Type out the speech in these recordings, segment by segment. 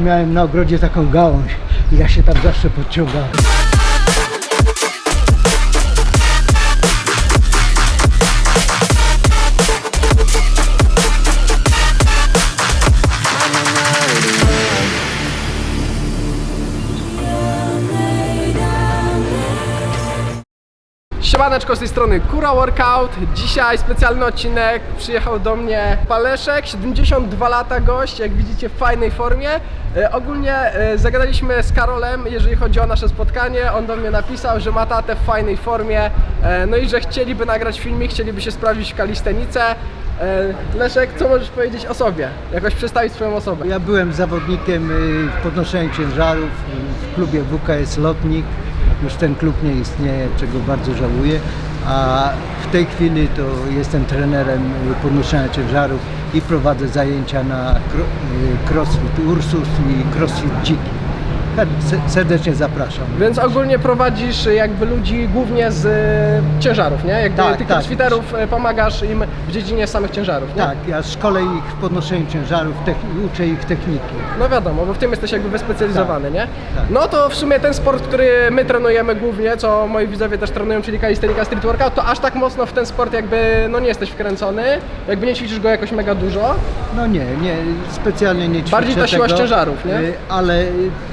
miałem na ogrodzie taką gałąź i ja się tam zawsze podciągałem. Siemaneczko z tej strony Kura Workout. Dzisiaj specjalny odcinek. Przyjechał do mnie Paleszek, 72 lata gość, jak widzicie w fajnej formie. E, ogólnie e, zagadaliśmy z Karolem, jeżeli chodzi o nasze spotkanie. On do mnie napisał, że ma tatę w fajnej formie, e, no i że chcieliby nagrać filmik, chcieliby się sprawdzić w kalistenice. E, Leszek, co możesz powiedzieć o sobie? Jakoś przedstawić swoją osobę. Ja byłem zawodnikiem y, w podnoszeniu ciężarów y, w klubie WKS Lotnik. Już ten klub nie istnieje, czego bardzo żałuję. A w tej chwili to jestem trenerem podnoszenia ciężarów i prowadzę zajęcia na y, CrossFit Ursus i CrossFit Dziki. Se- Serdecznie zapraszam. Więc ogólnie prowadzisz jakby ludzi głównie z e, ciężarów, nie? Jakby Tak, tych tak. crossfiterów e, pomagasz im w dziedzinie samych ciężarów, nie? Tak, ja szkolę ich w podnoszeniu ciężarów, techni- uczę ich techniki. No wiadomo, bo w tym jesteś jakby wyspecjalizowany, nie? tak. No to w sumie ten sport, który my trenujemy głównie, co moi widzowie też trenują, czyli kalistenika street workout, to aż tak mocno w ten sport jakby no nie jesteś wkręcony, jakby nie ćwiczysz go jakoś mega dużo. No nie, nie, specjalnie nie ćwiczę Bardziej ta siła tego, ciężarów, nie? y, Ale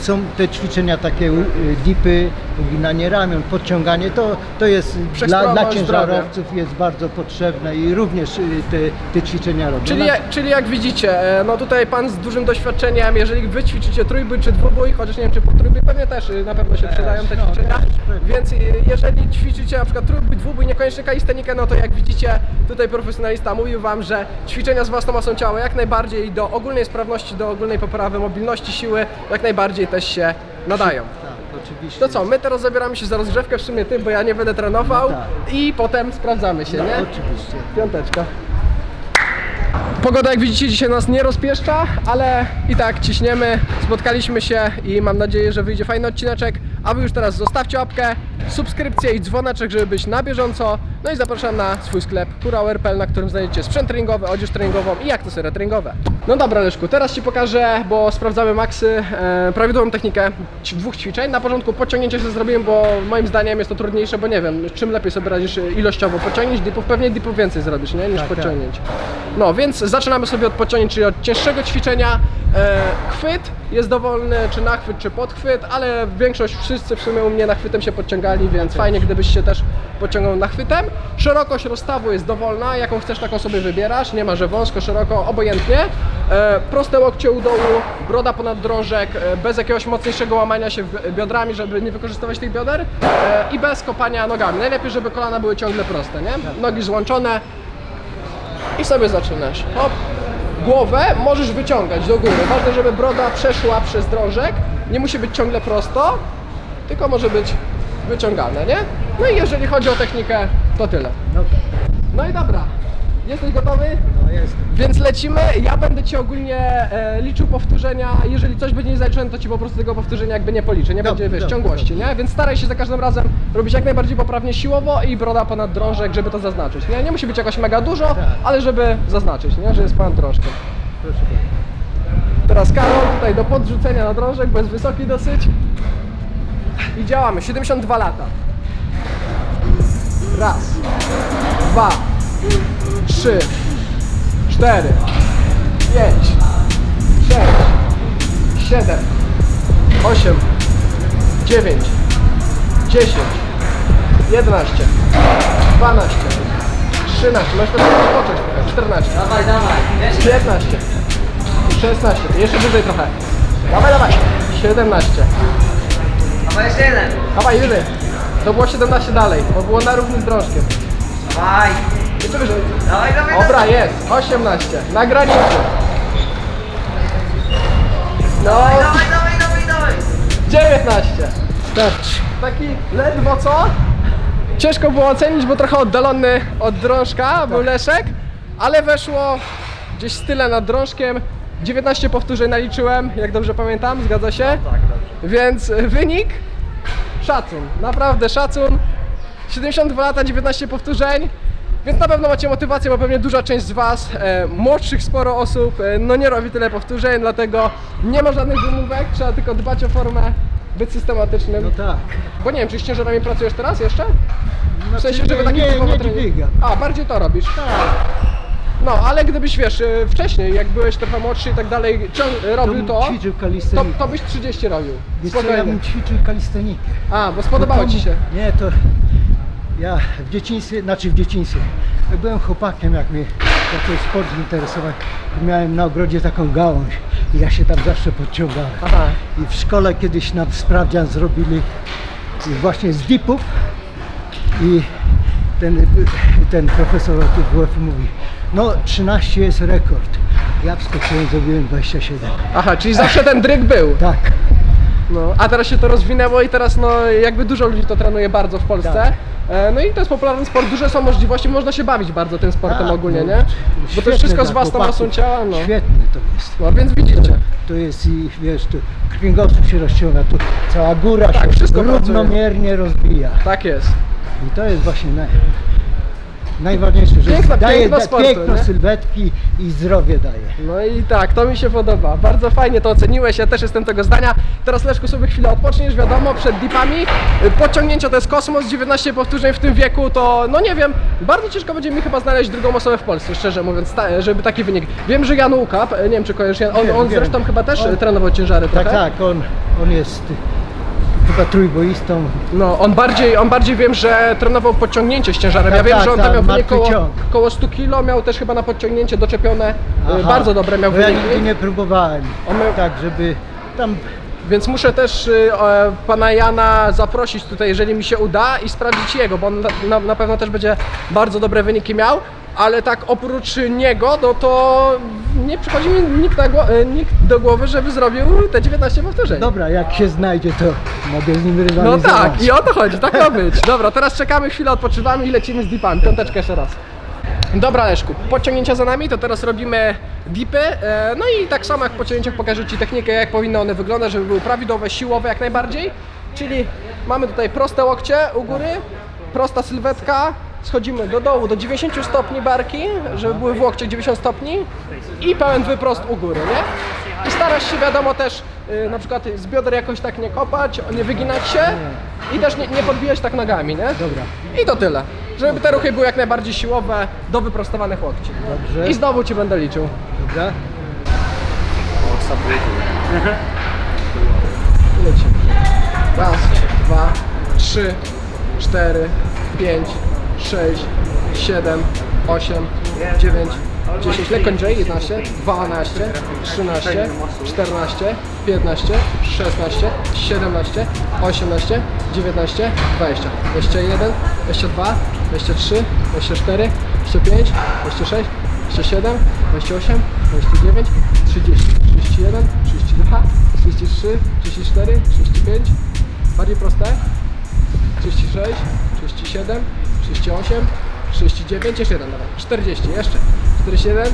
są te ćwiczenia takie y, dipy, uginanie ramion, podciąganie, to, to jest dla, dla ciężarowców jest bardzo potrzebne i również y, te, te ćwiczenia robię. Czyli, czyli jak widzicie, e, no tutaj pan z dużym doświadczeniem, jeżeli wy ćwiczycie trójbój czy dwubój, chociaż nie wiem czy po trójbój pewnie też y, na pewno się przydają te no, ćwiczenia, też, pewnie. więc y, jeżeli ćwiczycie na przykład trójbój, dwubój, niekoniecznie kalistenikę, no to jak widzicie, tutaj profesjonalista mówił wam, że ćwiczenia z własną masą ciała jak najbardziej do ogólnej sprawności, do ogólnej poprawy mobilności siły, jak najbardziej też się nadają. Tak, oczywiście. To co, my teraz zabieramy się za rozgrzewkę w sumie tym, bo ja nie będę trenował No tak. i potem sprawdzamy się, No, nie? oczywiście. Piąteczka. Pogoda jak widzicie dzisiaj nas nie rozpieszcza, ale i tak ciśniemy, spotkaliśmy się i mam nadzieję, że wyjdzie fajny odcineczek. A wy już teraz zostawcie łapkę, subskrypcję i dzwoneczek, żeby być na bieżąco. No i zapraszam na swój sklep kurauer.pl, na którym znajdziecie sprzęt treningowy, odzież treningową i akcesoria treningowe. No dobra Leszku, teraz Ci pokażę, bo sprawdzamy maksy, e, prawidłową technikę dwóch ćwiczeń. Na początku podciągnięcie się zrobiłem, bo moim zdaniem jest to trudniejsze, bo nie wiem, czym lepiej sobie radzisz ilościowo. Podciągnięć dipów, pewnie dipów więcej zrobisz, nie? Niż Tak, tak. podciągnięć. No więc zaczynamy sobie od podciągnięć, czyli od cięższego ćwiczenia. E, chwyt jest dowolny, czy nachwyt, czy podchwyt, ale większość, wszyscy w sumie u mnie nachwytem się podciągali, więc fajnie gdybyś się też podciągnął nachwytem. Szerokość rozstawu jest dowolna, jaką chcesz taką sobie wybierasz, nie ma, że wąsko, szeroko, obojętnie. E, proste łokcie u dołu, broda ponad drążek, e, bez jakiegoś mocniejszego łamania się biodrami, żeby nie wykorzystywać tych bioder i bez kopania nogami. Najlepiej, żeby kolana były ciągle proste, nie? Nogi złączone, i sobie zaczynasz. Hop. Głowę możesz wyciągać do góry. Ważne, żeby broda przeszła przez drążek. Nie musi być ciągle prosto, tylko może być wyciągane, nie? No i jeżeli chodzi o technikę, to tyle. No No i dobra. Jesteś gotowy? no jest. Więc lecimy. Ja będę ci ogólnie e, liczył powtórzenia. Jeżeli coś będzie niezaliczone, to ci po prostu tego powtórzenia jakby nie policzę. Nie Dobrze, będzie, wiesz, dobrze, ciągłości, nie? Więc staraj się za każdym razem robić jak najbardziej poprawnie siłowo i broda ponad drążek, żeby to zaznaczyć, nie? Nie musi być jakoś mega dużo, Tak. ale żeby zaznaczyć, nie? Że jest ponad drążkiem. Proszę bardzo. Teraz Karol tutaj do podrzucenia na drążek, bo jest wysoki dosyć. I działamy. 72 lata. Raz, dwa, trzy, cztery, pięć, sześć, siedem, osiem, dziewięć, dziesięć, jedenaście, dwanaście, trzynaście, masz pewnie odpocząć trochę, czternaście, Dawaj, dawaj? 15 16, jeszcze wyżej trochę. Dawaj, dawaj. 17. Dawaj jeszcze jeden. Dawaj, wyżej. To było 17 dalej, bo było na równym drążkiem. Dawaj, Jeszcze wyżej. dawaj, dawaj. Dobra, jest. 18. Na granicy. No, Dawaj, dawaj, dawaj, dawaj, dawaj. 19. Starczy. Taki ledwo co? Ciężko było ocenić, bo trochę oddalony od drążka był Leszek, ale weszło gdzieś z tyle nad drążkiem. 19 powtórzeń naliczyłem, jak dobrze pamiętam, zgadza się? Tak, dobrze. Więc y, wynik szacun, naprawdę szacun. 72 lata, 19 powtórzeń. Więc na pewno macie motywację, bo pewnie duża część z Was, e, młodszych sporo osób, e, no nie robi tyle powtórzeń, dlatego nie ma żadnych wymówek, trzeba tylko dbać o formę, być systematycznym. No tak. Bo nie wiem, czy z ciężarami pracujesz teraz jeszcze? W sensie, żeby taki nie, typowo nie trening- dźwigam. A, bardziej to robisz. Tak. No, ale gdybyś, wiesz, e, wcześniej, jak byłeś trochę młodszy i tak dalej, ciąg, robił bym to, ćwiczył to, kalistenikę. to byś 30 robił. Wiesz co, ja Spokojnie. bym ćwiczył kalistenikę. A, bo spodobało To- Ci się. Nie, to ja w dzieciństwie, znaczy w dzieciństwie, byłem chłopakiem, jak mnie jakiś sport interesował, to miałem na ogrodzie taką gałąź i ja się tam zawsze podciągałem. Aha. I w szkole kiedyś nam sprawdzian zrobili właśnie z dipów i ten, ten profesor od WF mówi, no 13 jest rekord. Ja wskoczyłem, zrobiłem 27. Aha, czyli zawsze ten dryg był. Tak. No, a teraz się to rozwinęło i teraz no jakby dużo ludzi to trenuje bardzo w Polsce. Tak. E, No i to jest popularny sport, duże są możliwości, można się bawić bardzo tym sportem Tak, ogólnie, no, nie? Bo to jest wszystko z własną masą ciała, no. Świetne to jest. No więc widzicie. To jest i wiesz, tu kręgosłup się rozciąga, tu cała góra Tak, się wszystko równomiernie rozbija. Tak jest. I to jest właśnie naj, najważniejsze, że Piękna- daje piękno da, sportu, piękno nie? sylwetki i zdrowie daje. No i tak, to mi się podoba. Bardzo fajnie to oceniłeś, ja też jestem tego zdania. Teraz Leszku sobie chwilę odpoczniesz, wiadomo, przed dipami. Y, Podciągnięcia to jest kosmos, 19 powtórzeń w tym wieku to, no nie wiem, bardzo ciężko będzie mi chyba znaleźć drugą osobę w Polsce, szczerze mówiąc, ta, żeby taki wynik. Wiem, że Jan Łukap, y, nie wiem czy kojarzysz, Jan- on, Wiem, on wiem. zresztą chyba też On- y, trenował ciężary Tak, trochę. tak, on, on jest chyba trójboistą. No, on bardziej, on bardziej wiem, że trenował podciągnięcie z ciężarem. ja Tak, wiem, tak, że on tak, tam miał pewnie martwy koło, ciąg. koło 100 kg, miał też chyba na podciągnięcie doczepione, y, Aha. bardzo dobre miał Bo ja wyniki. nigdy nie próbowałem. On miał- Tak, żeby tam Więc muszę też y, e, pana Jana zaprosić tutaj, jeżeli mi się uda i sprawdzić jego, bo on na, na, na pewno też będzie bardzo dobre wyniki miał, ale tak oprócz niego, no to nie przychodzi mi nikt, e, nikt do głowy, żeby zrobił te 19 powtórzeń. Dobra, jak się znajdzie, to mogę z nim No rywalizować. tak, i o to chodzi, tak ma być. Dobra, teraz czekamy, chwilę odpoczywamy i lecimy z dipami. Piąteczkę jeszcze raz. Dobra Leszku, podciągnięcia za nami, to teraz robimy dipy. e, No i tak samo jak w podciągnięciach pokażę Ci technikę, jak powinny one wyglądać, żeby były prawidłowe, siłowe jak najbardziej. Czyli mamy tutaj proste łokcie u góry, prosta sylwetka, schodzimy do dołu do 90 stopni barki, żeby były w łokcie 90 stopni i pełen wyprost u góry, nie? I starasz się wiadomo też y, na przykład z bioder jakoś tak nie kopać, nie wyginać się i też nie, nie podbijać tak nogami, nie? Dobra. I to tyle. Żeby te ruchy były jak najbardziej siłowe, do wyprostowanych łokci. Dobrze. I znowu Ci będę liczył. Dobra. Lecimy. Raz, dwa, trzy, cztery, pięć, sześć, siedem, osiem, dziewięć, dziesięć, lekko niżej, 11, 12, 13, 14, 15, 16, 17, 18, 19, 20, 21, 22, 23, 24, 25, 26, 27, 28, 29, 30, 31, 32, 33, 34, 35, bardziej proste, 36, 37, 38, 39, jeszcze jeden dawaj, 40, jeszcze, 41,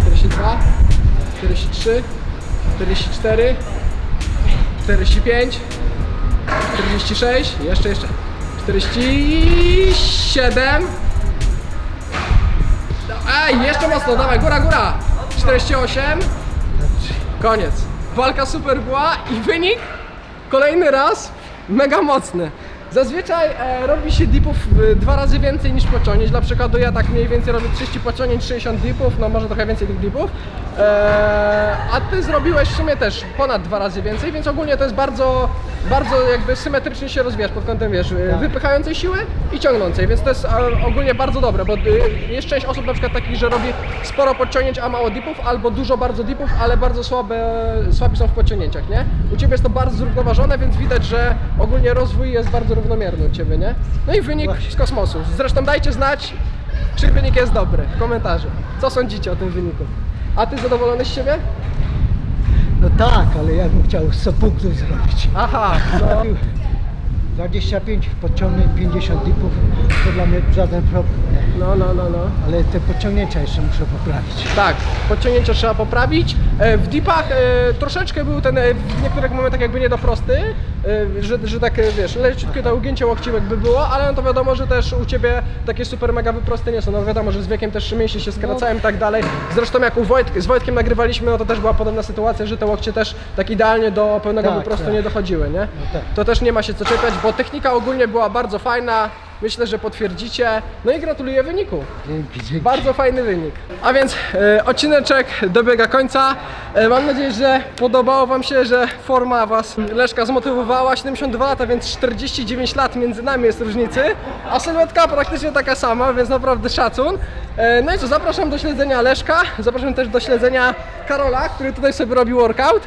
42, 43, 44, 45, 46, jeszcze, jeszcze, 47, no, Ej, jeszcze mocno, dawaj, góra, góra, 48, Koniec. Walka super była i wynik kolejny raz mega mocny. Zazwyczaj e, robi się dipów e, dwa razy więcej niż pociągnięć. Dla przykładu ja tak mniej więcej robię 30 pociągnięć, 60 dipów, no może trochę więcej tych dipów. E, a ty zrobiłeś w sumie też ponad dwa razy więcej, więc ogólnie to jest bardzo, bardzo jakby symetrycznie się rozwijasz pod kątem wiesz, Tak. wypychającej siły i ciągnącej, więc to jest ogólnie bardzo dobre, bo e, jest część osób na przykład takich, że robi sporo podciągnięć, a mało dipów, albo dużo bardzo dipów, ale bardzo słabe, słabi są w podciągnięciach, nie? U Ciebie jest to bardzo zrównoważone, więc widać, że ogólnie rozwój jest bardzo równomierny u Ciebie, nie? No i wynik z kosmosu. Zresztą dajcie znać, czy wynik jest dobry w komentarzu. Co sądzicie o tym wyniku? A Ty zadowolony z siebie? Tak, ale ja bym chciał 100 punktów zrobić. Aha, no. 25 podciągnięć, 50 dipów, to dla mnie żaden problem. Nie? No, no, no, no. Ale te podciągnięcia jeszcze muszę poprawić. Tak, podciągnięcia trzeba poprawić. E, W dipach e, troszeczkę był ten e, w niektórych momentach jakby nie do prosty, e, że, że tak e, wiesz, leciutkie to ugięcie łokciłek by było, ale no to wiadomo, że też u Ciebie takie super mega wyproste nie są. No wiadomo, że z wiekiem też mięśnie się skracają i tak dalej. Zresztą jak u Wojt, z Wojtkiem nagrywaliśmy, no to też była podobna sytuacja, że te łokcie też tak idealnie do pełnego Tak, wyprostu tak. nie dochodziły, nie? tak. To też nie ma się co czepiać, bo technika ogólnie była bardzo fajna. Myślę, że potwierdzicie. No i gratuluję wyniku. Dzięki, dzięki. Bardzo fajny wynik. A więc e, odcineczek dobiega końca. E, mam nadzieję, że podobało Wam się, że forma Was Leszka zmotywowała. 72 lata, więc 49 lat między nami jest różnicy. A sylwetka praktycznie taka sama, więc naprawdę szacun. E, no i co, zapraszam do śledzenia Leszka. Zapraszam też do śledzenia Karola, który tutaj sobie robi workout.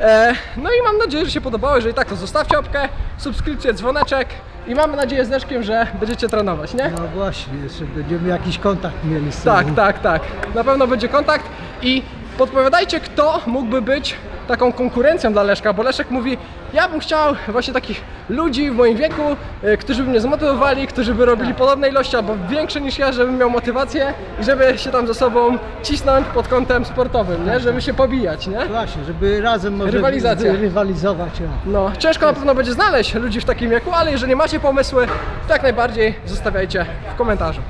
E, no i mam nadzieję, że się podobało. Jeżeli tak, to zostawcie łapkę, subskrypcję, dzwoneczek. I mamy nadzieję z Leszkiem, że będziecie trenować, nie? No właśnie, jeszcze będziemy jakiś kontakt mieli z Tak, sobą. tak, tak. Na pewno będzie kontakt i podpowiadajcie, kto mógłby być taką konkurencją dla Leszka, bo Leszek mówi, ja bym chciał właśnie takich ludzi w moim wieku, e, którzy by mnie zmotywowali, którzy by robili podobne ilości albo większe niż ja, żebym miał motywację i żeby się tam ze sobą cisnąć pod kątem sportowym, nie? Żeby się pobijać, nie? Właśnie, żeby razem może Rywalizacja. wy- rywalizować. O. No, ciężko na pewno będzie znaleźć ludzi w takim wieku, ale jeżeli macie pomysły, to jak najbardziej zostawiajcie w komentarzu.